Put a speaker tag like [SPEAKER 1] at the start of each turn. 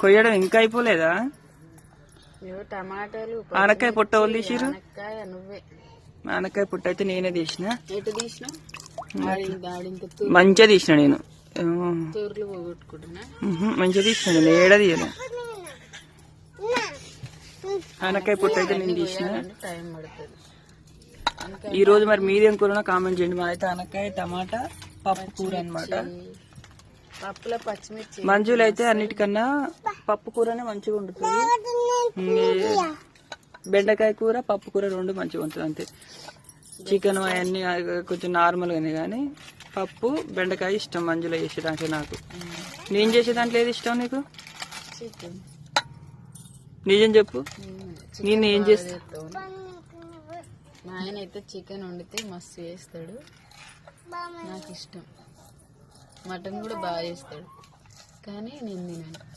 [SPEAKER 1] కొయ్యడం ఇంకా అయిపోలేదా?
[SPEAKER 2] టమాటాలు
[SPEAKER 1] ఆనకాయ పొట్ట వాళ్ళు తీసిరు ఆనకాయ పుట్ట అయితే నేనే తీసిన. మంచిగా తీసిన నేను. మంచిగా తీసిన నేను. ఏడ తీయలే. ఆనకాయ పుట్ట అయితే నేను తీసిన. ఈ రోజు మరి మీదేం కూర కామెంట్ చేయండి. మా అయితే ఆనకాయ టమాటా పప్పు కూర అన్నమాట.
[SPEAKER 2] పప్పులో పచ్చిమిర్చి.
[SPEAKER 1] మంజులు అయితే అన్నిటికన్నా పప్పు కూరనే మంచిగా ఉంటుంది ఈ బెండకాయ కూర పప్పు కూర రెండు మంచిగా ఉంటుంది అంతే. చికెన్ అవన్నీ కొంచెం నార్మల్గానే కానీ పప్పు బెండకాయ ఇష్టం మంజులో చేసేదానికి నాకు. నేను చేసే దాంట్లో ఏది ఇష్టం నీకు? నిజం చెప్పు. నేను ఏం చేస్తా?
[SPEAKER 2] ఆయన అయితే చికెన్ వండితే మస్తు చేస్తాడు. నాకు ఇష్టం. మటన్ కూడా బాగా చేస్తాడు. కానీ నేను తినను.